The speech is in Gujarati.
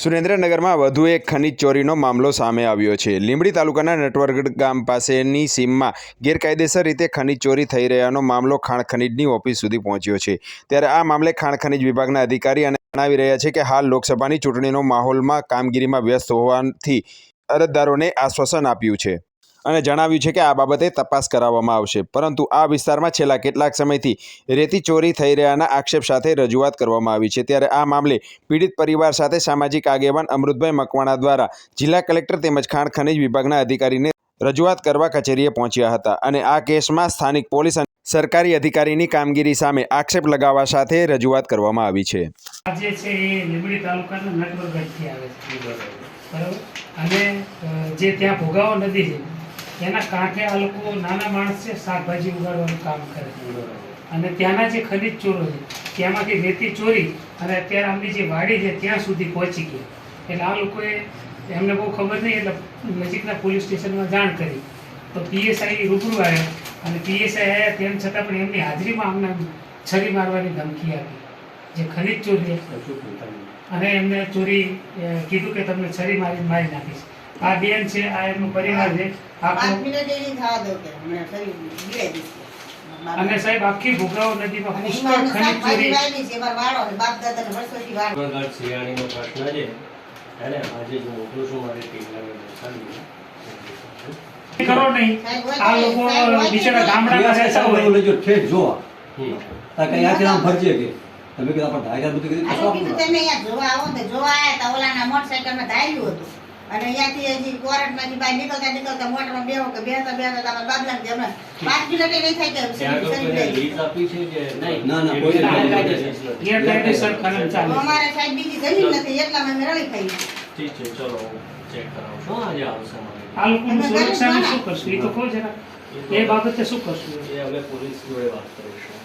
સુરેન્દ્રનગરમાં વધુ એક ખનીજ ચોરીનો મામલો સામે આવ્યો છે. લીંબડી તાલુકાના નટવરગઢ ગામ પાસેની સીમમાં ગેરકાયદેસર રીતે ખનીજ ચોરી થઈ રહ્યાનો મામલો ખાણ ખનીજની ઓફિસ સુધી પહોંચ્યો છે. ત્યારે આ મામલે ખાણ ખનીજ વિભાગના અધિકારી અને જણાવી રહ્યા છે કે હાલ લોકસભાની ચૂંટણીનો માહોલમાં કામગીરીમાં વ્યસ્ત હોવાથી અરજદારોને આશ્વાસન આપ્યું છે. અને જણાવ્યું છે કે આ બાબતે તપાસ કરાવવામાં આવશે. પરંતુ આ વિસ્તારમાં છેલ્લા કેટલાક સમયથી રેતી ચોરી થઈ રહ્યાના આક્ષેપ સાથે રજૂઆત કરવામાં આવી છે. ત્યારે આ મામલે પીડિત પરિવાર સાથે સામાજિક આગેવાન અમૃતભાઈ મકવાણા દ્વારા જિલ્લા કલેક્ટર તેમજ ખાણ ખનીજ વિભાગના અધિકારીને રજૂઆત કરવા કચેરીએ પહોંચ્યા હતા અને આ કેસમાં સ્થાનિક પોલીસ અને સરકારી અધિકારીની કામગીરી સામે આક્ષેપ લગાવવા સાથે રજૂઆત કરવામાં આવી છે. અને જે ત્યાં ભોગાવો નદી છે એના કાંઠે આ લોકો નાના માણસ છે શાકભાજી ઉગાડવાનું કામ કરે. અને ત્યાંના જે ખનીજ ચોરો છે ત્યાંમાંથી રેતી ચોરી અને અત્યારે આમની જે વાડી છે ત્યાં સુધી પહોંચી ગઈ એટલે આ લોકોએ એમને બહુ ખબર નહીં એટલે નજીકના પોલીસ સ્ટેશનમાં જાણ કરી. તો પીએસઆઈ રૂબરૂ આવ્યા અને પીએસઆઈ આવ્યા તેમ છતાં પણ એમની હાજરીમાં અમને છરી મારવાની ધમકી આપી. જે ખનીજ ચોરી અને એમને ચોરી કીધું કે તમને છરી મારી મારી નાખીશ. આ બેન છે આ એમનું પરિવાર છે. અને સાહેબ આખી ભોગાવો નદીમાં પુષ્કળ ખનીજ ચોરી. શિયાળીનો પ્રશ્ન છે. આજે જ મોકલું છું મારી કરો નહીં. આ લોકો બિચારા રહેતા હોય. ઠેઠ જોવા. કઈ ફરજે કે? તમે કીધા પણ ઢાઈ હજાર બધું કીધું આ તો કીધું શું તમે અહીંયા જોવા આવો ને તો જોવા આયા તા ઓલાના મોટરસાઇકલમાં ધાર્યું હતું. અને અહીંયાથી હજી કોરટમાંથી બહાર નીકળતા નીકળતા મોટરમાં બેહો કે બેહતા બેહતા તમારા બાબલાને કે હમણાં પાંચ મિનિટ નહીં થાય કે ત્યાં આગળ શરીર કોઈને જાય. લીઝ આપી છે કે નહીં? ના, ના, એવી કોઈ રીતે ના, ગેરકાયદેસર નથી. ગેરકાયદેસર ખનન તો ચાલે. છે. અમારે સાહેબ બીજી જમીન નથી એટલા અમે રળી ખાઈ ઠીક છે ચલો ચેક કરાવું છું. આજે આવશે આ લોકોની તમે શું કરશું? એ તો કહો જરા. એ બાબતે શું કરશું? એ હવે પોલીસ જોડે વાત કરીશું.